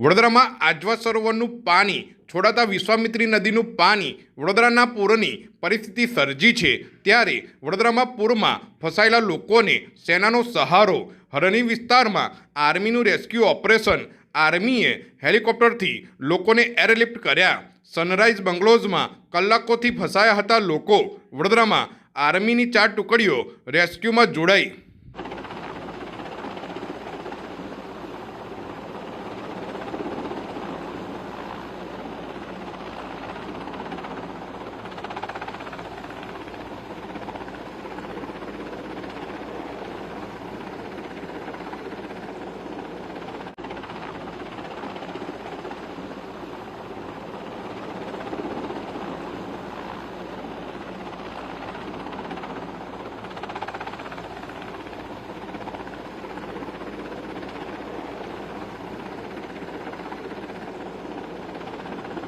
વડોદરામાં આજવા સરોવરનું પાણી, છોડાતા વિશ્વામિત્રી નદીનું પાણી, વડોદરાના પૂરની પરિસ્થિતિ સર્જી છે. ત્યારે વડોદરામાં પૂરમાં ફસાયેલા લોકોને સેનાનો સહારો, હરણી વિસ્તારમાં આર્મીનું રેસ્ક્યુ ઓપરેશન, આર્મીએ હેલિકોપ્ટરથી લોકોને એરલિફ્ટ કર્યા. સનરાઇઝ બંગલોઝમાં કલાકોથી ફસાયા હતા લોકો. વડોદરામાં આર્મીની ચાર ટુકડીઓ રેસ્ક્યુમાં જોડાઈ.